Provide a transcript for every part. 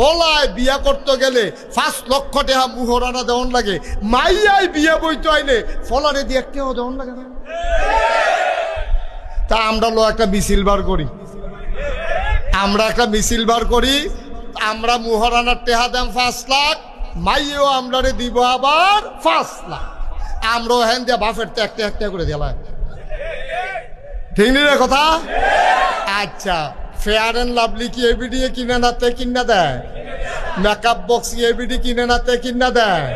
ফলায় বিয়া করতে গেলে পাঁচ লক্ষ টাকা মুহরানা দেওয়ান লাগে। মাইয়াই বিয়ে বইতে আইলে ফলারে দিয়ে একটাও দেওয়ান লাগে না। তা আমরা লো একটা মিছিল বার করি। আমরা একটা মিছিল বার করি, আমরা মুহরানার টেহা দাম পাঁচ লাখ, মাইয়েও আমরা দিব আবার পাঁচ লাখ। আমরাও হ্যান দিয়া বাফের তো একটা একটা করে দিলাম ঠিক নি রে কথা? আচ্ছা। ফেয়ার অ্যান্ড লাভলি কি এবিডি কিনে নাতে কিনা দেয় মেকআপ বক্স এবিডি কিনে নাতে কিনা দেয়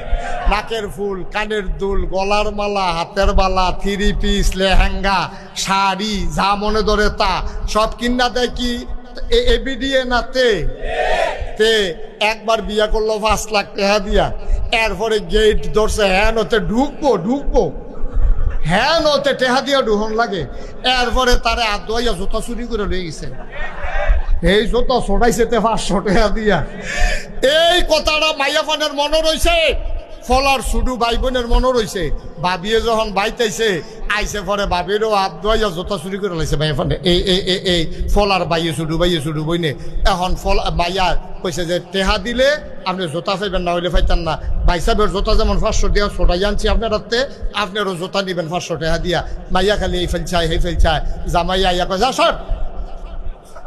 নাকের ফুল কানের দুল গলার মালা হাতের বালা থ্রি পিস লেহেঙ্গা শাড়ি যা মনে ধরে তা সব কিনা দেয় কি এবিডি নাতে তে একবার বিয়া করল পাঁচ লাখ টাকা দিয়া। এরপরে গেট ধরছে হ্যাঁ ওতে ঢুকবো ঢুকবো। হ্যাঁ ওতে টেহা দিয়া ডুহন লাগে। এরপরে তারে আদুয়াইয়া জুতা চুরি করে লয়ে গেছে। এই জোতা ছড়াইছে তে পাঁচশো টাকা দিয়া। এই কথাটা মাইয়া ফানের মনে রয়েছে ফলার সুডু ভাই বোনের মনে রয়েছে ভাবিয়ে যখন বাইতাইছে আইসে পরে ভাবিরও হাত ধোয়াইয়া জোতা চুরি করে লাইছে ভাইয়া ফানে এই এই এই এই, ফলার বাইয়ে সুডু বাইয়ে সুডু বইনে। এখন ফল, মাইয়া কইছে যে, টেহা দিলে আপনি জোতা পাইবেন না হইলে পাইতেন না। ভাই সাহেবের জোতা যেমন পাঁচশো টাকা ছোটাই আনছি আপনার হাতে আপনারও জোতা নিবেন পাঁচশো টাকা দিয়া। মাইয়া খালি এই ফেলছায় এই ফেলছায় জামাইয়া ইয়া কয়, যা, সর।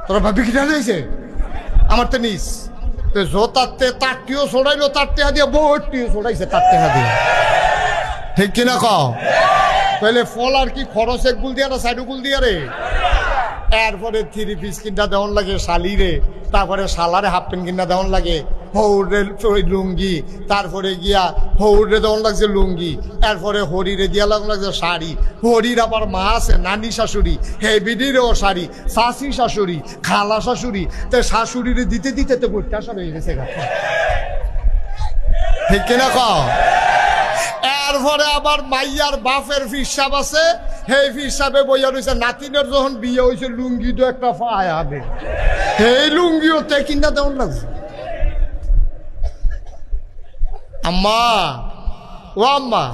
তোরা ভাবি কি হয়েছে আমার তো নিস তো জোতাতে তারটিও ছড়াইলো, তার টেহা দিয়ে বহুটিও ছড়াইছে, তার টেহা দিয়ে। ঠিক কিনা কও? তাহলে ফল আর কি খরচ এক গুল দিয়া না সাইড গুল দিয়া রে? এরপরে থ্রি পিস কিনা দেওয়ান লাগে শালিরে তারপরে শালারে হাফ প্যান্ট কিনা দেওয়ান লাগে। হৌরে লুঙ্গি, তারপরে গিয়া হৌরে দেওয়ান লাগছে লুঙ্গি, এরপরে হরিরে দিয়া লাগান লাগছে শাড়ি। হরির আবার মা আছে, নানি শাশুড়ি হেবিডিরও শাড়ি শাশি শাশুড়ি, খালা শাশুড়ি। তো শাশুড়িরে দিতে দিতে তো প্রত্যাশা হয়ে গেছে। ঠিক কিনা ক এরপরে আবার মাইয়ার বাপের ফিসাব আছে, সেই ফিসাবে বইয়া রয়েছে নাতিনের যখন বিয়ে হয়েছে লুঙ্গি তো একটা পায় হবে সেই লুঙ্গিও তে কিনা দেওয়ান লাগছে। আম্মা, ও আম্মা,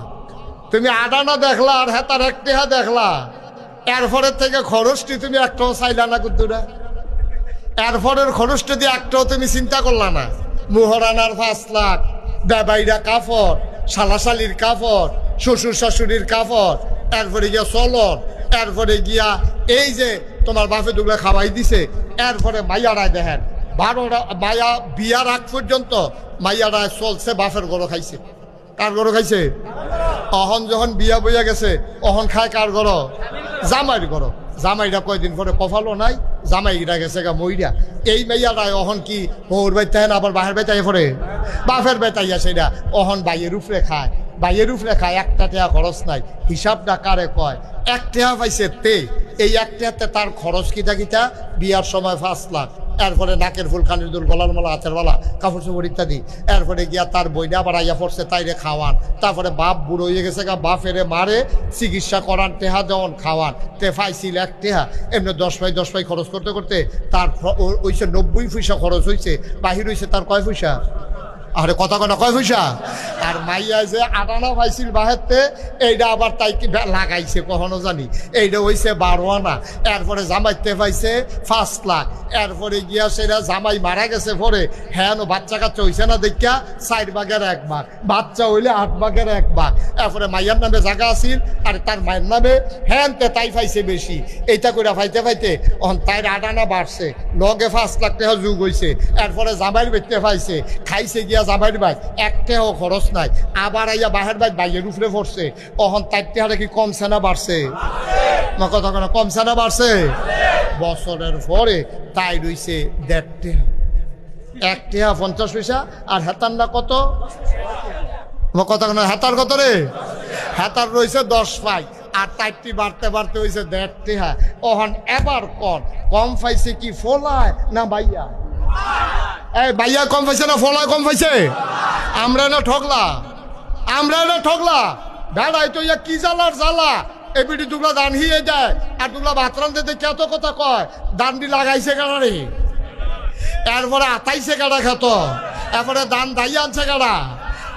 তুমি আডানা দেখলা আর হ্যাঁ হেতার একটেহা দেখলা। এরপরে থেকে খরচটি তুমি একটাও চাইলা না কুদ্দুরা। এরপরের খরচটি দিয়ে একটাও তুমি চিন্তা করলা না। মোহরানার পাঁচ লাখ, বেবাইরা কাপড় শালাশালির কাপড় শ্বশুর শাশুড়ির কাপড় এরপরে গিয়া চলন, এরপরে গিয়া এই যে তোমার বাপে দুগুলো খাওয়াই দিছে, এরপরে মাইয়ারায় দেখেন। বারোটা মায়া বিয়ার আগ পর্যন্ত মাইয়ারায় চলছে, বাপের গরো খাইছে। কার গরো খাইছে? অহন যখন বিয়া বইয়া গেছে, অহন খায় কার গরো? জামাইর গরো। জামাইটা কয়দিন পরে কফালো নাই জামাইটা গেছে গা মইরা। এই মেয়ারাই অহন কি ওর বাইতে আবার বাহের বাইতে পরে বাপের বেতাইয়া সেটা। অহন বাইয়ের উপরে খায়। বাইয়ের উপরে খায়, একটা টেয়া খরচ নাই। হিসাবটা কারে কয়? এক টেয়া পাইছে তে। এই এক টেয়াতে তার খরচ কিটা কিটা বিয়ার সময় পাঁচ লাখ। এরপরে নাকের ফুল কানের দুল, গলার মালা, হাতের মালা, কাপড় চোপড় ইত্যাদি। এরপরে গিয়া তার বইনা আবার আইয়া পড়ছে তাইরে খাওয়ান। তারপরে বাপ বুড়ো হয়ে গেছে গা বাপ এরে মারে, চিকিৎসা করান, টেহা দেওয়ান, খাওয়ান। তে ফাইছিল এক টেহা, এমনি দশ পাই দশ পাই খরচ করতে করতে তার ওইসে নব্বই পয়সা খরচ হয়েছে বাহির হয়েছে তার কয় পয়সা? আরে কথা কথা কয় পয়সা? আর মাইয়া যে আটানা পাইছিল বাহেরতে এইটা আবার তাই কি লাগাইছে কখনো জানি। এইটা হইছে বারো আনা এরপরে জামাইতে পাইছে পাঁচ লাখ। এরপরে গিয়া সেটা জামাই মারা গেছে পরে হ্যাঁ বাচ্চা কাচ্চা হইছে না দেখিয়া চার ভাগের এক ভাগ বাচ্চা হইলে আট ভাগের এক ভাগ এরপরে মাইয়ার নামে জায়গা আছিল, আর তার মায়ের নামে হ্যাঁ তে তাই পাইছে বেশি। এইটা করে ফাইতে ফাইতে অন তাইর আটানা বাড়ছে। লগে পাঁচ লাখ টাকা যুগ হইছে। এরপরে জামাইর বেচতে পাইছে। খাইছে গিয়া জামাইর ভাই একটাও খরচ নাই। আবার আইয়া বাহের ভাই বাইয়ের উপরে পড়ছে। অহন তার টেহারে কি কমছে না বাড়ছে? না কথা কেন কমছে না বাড়ছে? বছরের পরে তাই রইছে দেড় টেহা এক টেহা পঞ্চাশ পয়সা, আর হেতান্ডা কত? আমার কথা কেন হেতার কত রে? হেতার রয়েছে দশ পাই, আর তাইটি বাড়তে বাড়তে হয়েছে দেড় টেহা ওহন এবার কন, কম পাইছে কি ফোলায় না বাইয়া? এই বাইয়া কম পাইছে না ফলায় কম পাইছে? আমরা না ঠকলা আমরা না ঠকলা ভেড়াই তো ইয়া কি জ্বালার জ্বালা? এবিডি দুগলা দান হিয়ে যায় আর দুগলা বাতরান দিতে কত কথা কয় দান্ডি লাগাইছে কেনারে এরপরে আতাইছে গাড়া খেত? এরপরে দান দাই আনছে গাড়া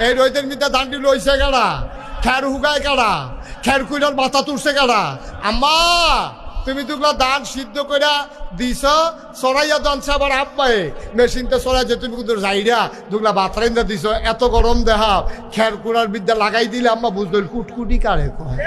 এই রইদের মিতে দান্ডি লইছে গাড়া খের হুগায় গাড়া খের কুইলার মাথা তুলছে গাড়া আম্মা! তুমি তোগুলা দান সিদ্ধ কইরা দিছ, সরাইয়া দনছে আবার আব্বায়ে মেশিনটা সরাই যে তুমি কিন্তু যাইরা দুগুলা বাতরাইন্দা দিছ, এত গরম দেহা। খেরকুড়ার বিদ্যা লাগাই দিলে আম্মা বুঝল কুটকুটি কারে কয়।